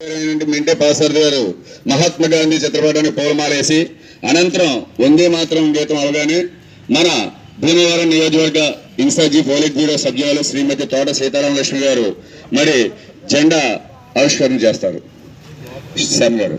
అయినటువంటి మెంటే పాసారథి గారు మహాత్మా గాంధీ చిత్రపటాన్ని పూలమాలేసి అనంతరం వందే మాత్రం గీతం అవగానే మన భీమవరం నియోజకవర్గ ఇన్సార్జీ పోలిట్ బ్యూరో సభ్యులు శ్రీమతి తోట సీతారామ లక్ష్మి గారు మరి జెండా ఆవిష్కరణ చేస్తారు. శ్యామ్ గారు.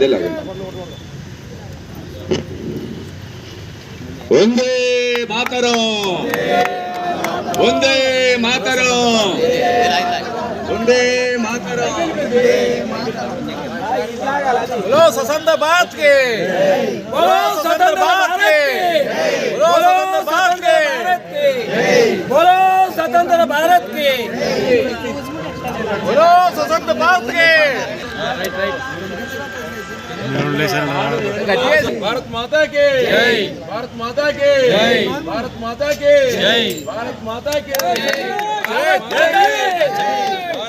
ಗದ್ದೆಲಾಗ ಒಂದೇ ಮಾತರು ಒಂದೇ ಮಾತರು ಒಂದೇ ಮಾತರು बोलो स्वतंत्र भारत के। बोलो स्वतंत्र भारत के। बोलो स्वतंत्र भारत के। बोलो स्वतंत्र भारत के। बोलो स्वतंत्र भारत के। భారత్ మాతా కే జై భారత్ మాతా కే జై భారత్ మాతా కే జై భారత్ మాతా కే జై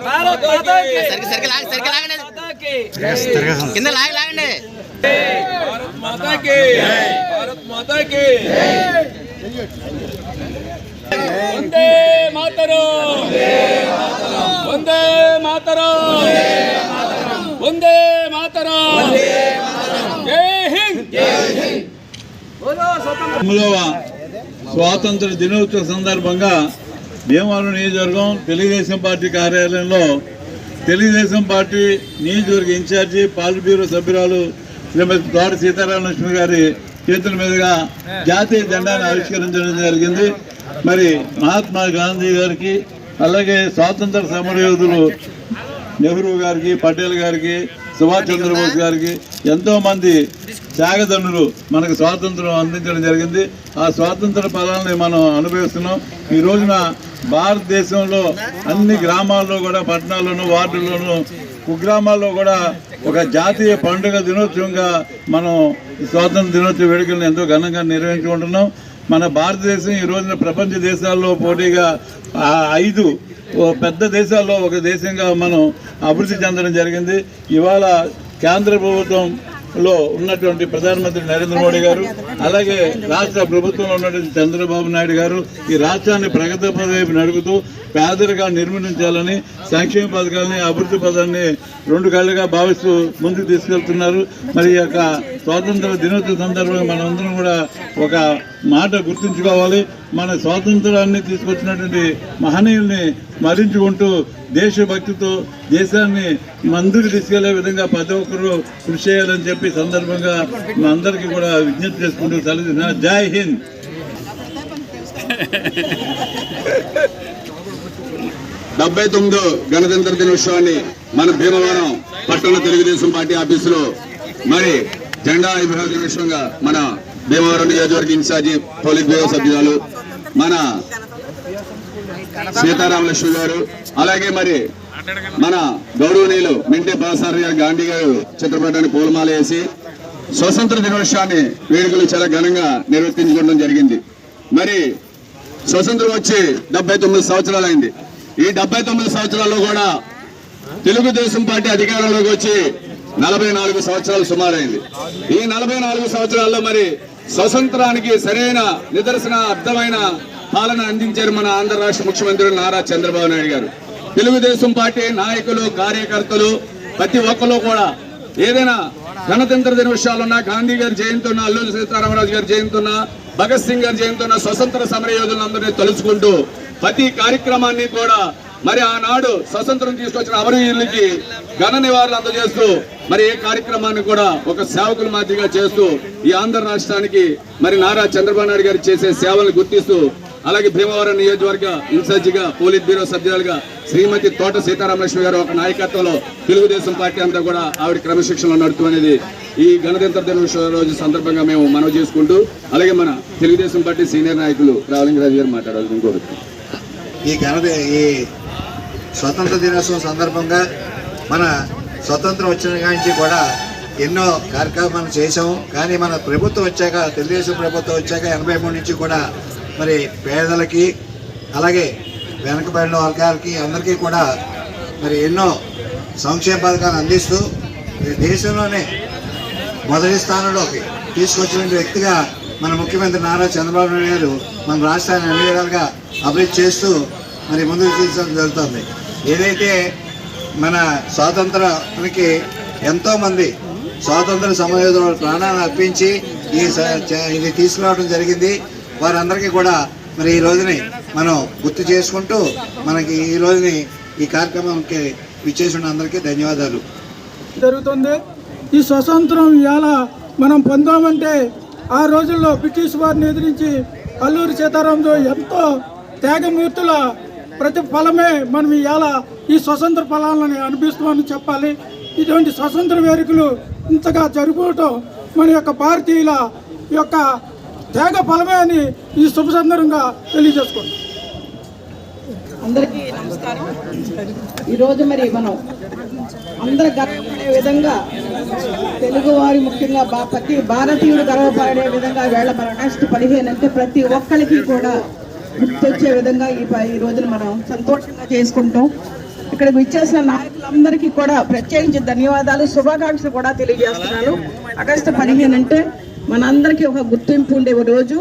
భారత్ మాతా కే సరికి సరికి లాగండి సరికి లాగండి కింద లాగి లాగండి భారత్ మాతా కే జై భారత్ మాతా కే జై వందే మాతరం వందే మాతరం వందే స్వాతంత్ర దినోత్సవ సందర్భంగా భీమవరం నియోజకవర్గం తెలుగుదేశం పార్టీ కార్యాలయంలో తెలుగుదేశం పార్టీ నియోజకవర్గ ఇన్ఛార్జి పాలిట్ బ్యూరో సభ్యురాలు శ్రీమతి తోట సీతారామలక్ష్మి గారి చేతుల మీదుగా జాతీయ జెండాను ఆవిష్కరించడం జరిగింది. మరి మహాత్మా గాంధీ గారికి అలాగే స్వాతంత్ర సమరయోధులు నెహ్రూ గారికి పటేల్ గారికి సుభాష్ చంద్రబోస్ గారికి ఎంతో మంది త్యాగదనులు మనకు స్వాతంత్రం అందించడం జరిగింది. ఆ స్వాతంత్ర ఫలాన్ని మనం అనుభవిస్తున్నాం. ఈ రోజున భారతదేశంలో అన్ని గ్రామాల్లో కూడా పట్టణాల్లోనూ వార్డుల్లోనూ కుగ్రామాల్లో కూడా ఒక జాతీయ పండుగ దినోత్సవంగా మనం ఈ స్వాతంత్ర దినోత్సవ వేడుకలను ఎంతో ఘనంగా నిర్వహించుకుంటున్నాం. మన భారతదేశం ఈ రోజున ప్రపంచ దేశాల్లో పోటీగా ఐదు పెద్ద దేశాల్లో ఒక దేశంగా మనం అభివృద్ధి చెందడం జరిగింది. ఇవాళ కేంద్ర ప్రభుత్వంలో ఉన్నటువంటి ప్రధానమంత్రి నరేంద్ర మోడీ గారు అలాగే రాష్ట్ర ప్రభుత్వంలో ఉన్నటువంటి చంద్రబాబు నాయుడు గారు ఈ రాష్ట్రాన్ని ప్రగతి వైపు నడుపుతూ పేదరిగా నిర్మూలించాలని సంక్షేమ పథకాలని అభివృద్ధి పదాన్ని రెండు కళ్ళుగా భావిస్తూ ముందుకు తీసుకెళ్తున్నారు. మరి ఈ యొక్క స్వాతంత్ర దినోత్సవ సందర్భంగా మనందరం కూడా ఒక మాట గుర్తుంచుకోవాలి. మన స్వాతంత్రాన్ని తీసుకొచ్చినటువంటి మహనీయుల్ని స్మరించుకుంటూ దేశభక్తితో దేశాన్ని మందుకు తీసుకెళ్ళే విధంగా ప్రతి ఒక్కరూ కృషి చేయాలని చెప్పి సందర్భంగా మా అందరికీ కూడా విజ్ఞప్తి చేసుకుంటూ సెలవు జై హింద్. డెబ్బై తొమ్మిదో గణతంత్ర దినోత్సవాన్ని మన భీమవరం పట్టణ తెలుగుదేశం పార్టీ ఆఫీసులో మరి జెండా విభాగ విషయంగా మన భీమవరం నియోజకవర్గ ఇన్ఛార్జి పోలిట్ బ్యూరో సభ్యురాలు మన సీతారామ లక్ష్మి గారు అలాగే మరి మన గౌరవనీయులు మింటే బాసారి గాంధీ గారు చిత్రపటానికి పూలమాల వేసి స్వతంత్ర దినోత్సవాన్ని వేడుకలు చాలా ఘనంగా నిర్వర్తించుకోవడం జరిగింది. మరి స్వతంత్రం వచ్చి డెబ్బై తొమ్మిది సంవత్సరాలైంది. ఈ డెబ్బై తొమ్మిది సంవత్సరాల్లో కూడా తెలుగుదేశం పార్టీ అధికారంలోకి వచ్చి నలభై నాలుగు సంవత్సరాలు సుమారైంది. ఈ నలభై నాలుగు సంవత్సరాల్లో మరి స్వతంత్రానికి సరైన నిదర్శన అర్థమైన పాలన అందించారు మన ఆంధ్ర రాష్ట్ర ముఖ్యమంత్రి నారా చంద్రబాబు నాయుడు గారు. తెలుగుదేశం పార్టీ నాయకులు కార్యకర్తలు ప్రతి ఒక్కరు కూడా ఏదైనా గణతంత్ర దినోత్సవాలున్నా గాంధీ గారి జయంతి ఉన్నా అల్లూరి సీతారామరాజు గారి జయంతి ఉన్నా భగత్ సింగ్ గారి జయంతి ఉన్నా స్వతంత్ర సమర యోధులందరినీ తలుచుకుంటూ ప్రతి కార్యక్రమాన్ని కూడా మరి ఆనాడు స్వతంత్రం తీసుకొచ్చిన అమరవీరులకి ఘన నివారణ అందజేస్తూ మరి ఏ కార్యక్రమాన్ని కూడా ఒక సేవకుల మాదిరిగా చేస్తూ ఈ ఆంధ్ర రాష్ట్రానికి మరి నారా చంద్రబాబు నాయుడు గారు చేసే సేవలను గుర్తిస్తూ అలాగే భీమవరం నియోజకవర్గ ఇన్ఛార్జిగా పోలీస్ బ్యూరో సభ్యురాలుగా శ్రీమతి తోట సీతారామలక్ష్మి గారు ఒక నాయకత్వంలో తెలుగుదేశం పార్టీ అంతా కూడా ఆవిడ క్రమశిక్షణలో నడుతూ అనేది ఈ గణతంత్ర దినోత్సవ రోజు సందర్భంగా మేము మనవి చేసుకుంటూ అలాగే మన తెలుగుదేశం పార్టీ సీనియర్ నాయకులు రావలింగరాజు గారు మాట్లాడాలి ఇంకొకటి ఈ ఘనత ఈ స్వతంత్ర దినోత్సవం సందర్భంగా మన స్వతంత్రం వచ్చిన నుంచి కూడా ఎన్నో కార్యక్రమాలు చేసాము కానీ మన ప్రభుత్వం వచ్చాక తెలుగుదేశం ప్రభుత్వం వచ్చాక ఎనభై మూడు నుంచి కూడా మరి పేదలకి అలాగే వెనకబడిన వర్గాలకి అందరికీ కూడా మరి ఎన్నో సంక్షేమ పథకాలు అందిస్తూ ఈ దేశంలోనే మొదటి స్థానంలోకి తీసుకొచ్చిన వ్యక్తిగా మన ముఖ్యమంత్రి నారా చంద్రబాబు నాయుడు గారు మన రాష్ట్రాన్ని అన్ని విధాలుగా అభివృద్ధి చేస్తూ మరి ముందుకు తీసుకోవడం జరుగుతుంది ఏదైతే మన స్వాతంత్రానికి ఎంతోమంది స్వాతంత్ర సమయోధుల ప్రాణాలను అర్పించి ఈ స- ఇది తీసుకురావడం జరిగింది. వారందరికీ కూడా మరి ఈ రోజుని మనం గుర్తు చేసుకుంటూ మనకి ఈ రోజుని ఈ కార్యక్రమంకి విచ్చేసిన అందరికీ ధన్యవాదాలు. జరుగుతుంది. ఈ స్వతంత్రం ఇవాళ మనం పొందామంటే ఆ రోజుల్లో బ్రిటిష్ వారిని ఎదిరించి అల్లూరి సీతారాంతో ఎంతో త్యాగమూర్తుల ప్రతిఫలమే మనం ఇవాళ ఈ స్వతంత్ర ఫలాలను అనిపిస్తామని చెప్పాలి. ఇటువంటి స్వతంత్ర వేడుకలు ఇంతగా జరుపుకోవటం మన యొక్క భారతీయుల యొక్క త్యాగ ఫలమే అని ఈ శుభ సందర్భంగా తెలియజేసుకుంటాం అందరికీ నమస్కారం. ఈరోజు మరి మనం అందరు గర్వపడే విధంగా తెలుగువారి ముఖ్యంగా ప్రతి భారతీయుడు గర్వపడే విధంగా వేళ మన నెక్స్ట్ పదిహేను అంటే ప్రతి ఒక్కరికి కూడా తెచ్చే విధంగా ఈ ఈ రోజున మనం సంతోషంగా చేసుకుంటాం ఇక్కడికి విచ్చేసిన నాయకులందరికీ కూడా ప్రత్యేకించి ధన్యవాదాలు శుభాకాంక్షలు కూడా తెలియజేస్తున్నాను. ఆగస్టు పదిహేను అంటే మనందరికీ ఒక గుర్తింపు ఉండే రోజు.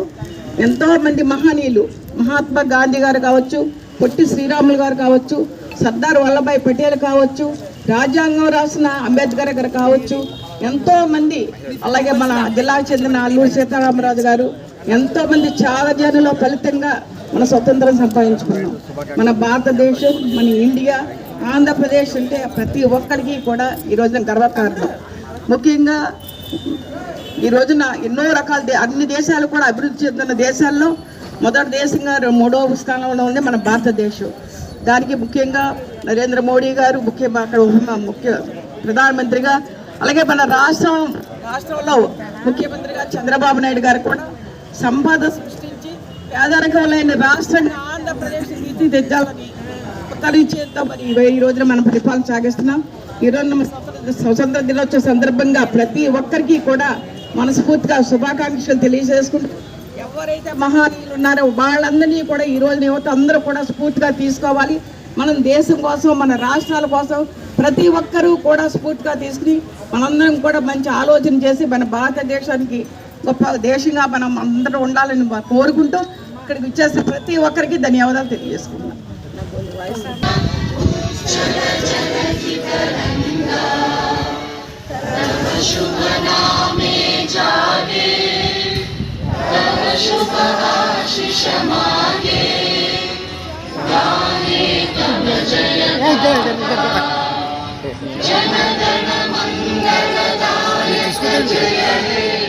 ఎంతో మంది మహనీయులు మహాత్మా గాంధీ గారు కావచ్చు పొట్టి శ్రీరాములు గారు కావచ్చు సర్దార్ వల్లభాయ్ పటేల్ కావచ్చు రాజ్యాంగం రాసిన అంబేద్కర్ గారు కావచ్చు ఎంతో మంది అలాగే మన జిల్లాకు చెందిన అల్లూరి సీతారామరాజు గారు ఎంతో మంది చాలా జనుల ఫలితంగా మన స్వతంత్రం సంపాదించుకున్నాం. మన భారతదేశం మన ఇండియా ఆంధ్రప్రదేశ్ అంటే ప్రతి ఒక్కరికి కూడా ఈ రోజున గర్వకారణం. ముఖ్యంగా ఈ రోజున ఎన్నో రకాల అన్ని దేశాలు కూడా అభివృద్ధి చెందిన దేశాల్లో మొదటి దేశంగా రె- మూడవ స్థానంలో ఉంది మన భారతదేశం. దానికి ముఖ్యంగా నరేంద్ర మోడీ గారు ముఖ్యంగా అక్కడ ముఖ్య ప్రధానమంత్రిగా అలాగే మన రాష్ట్రం రాష్ట్రంలో ముఖ్యమంత్రిగా చంద్రబాబు నాయుడు గారు కూడా సంపద సృష్టించి రాష్ట్రంగా ఆంధ్రప్రదేశ్ తీర్చిదిద్దాలని ఉత్తరించేద్దాం మరి ఈ- ఈ రోజున మనం పరిపాలన సాగిస్తున్నాం. ఈ రోజు స్వతంత్ర- దినోత్సవ సందర్భంగా ప్రతి ఒక్కరికి కూడా మనస్ఫూర్తిగా శుభాకాంక్షలు తెలియజేసుకుంటూ ఎవరైతే మహానీయులు ఉన్నారో వాళ్ళందరినీ కూడా ఈ రోజున యువత అందరూ కూడా స్ఫూర్తిగా తీసుకోవాలి. మనం దేశం కోసం మన రాష్ట్రాల కోసం ప్రతి ఒక్కరూ కూడా స్ఫూర్తిగా తీసుకుని మనందరం కూడా మంచి ఆలోచన చేసి మన భారతదేశానికి గొప్ప దేశంగా మనం అందరూ ఉండాలని కోరుకుంటూ ఇక్కడికి వచ్చేసి ప్రతి ఒక్కరికి ధన్యవాదాలు తెలియజేసుకుంటున్నాం జై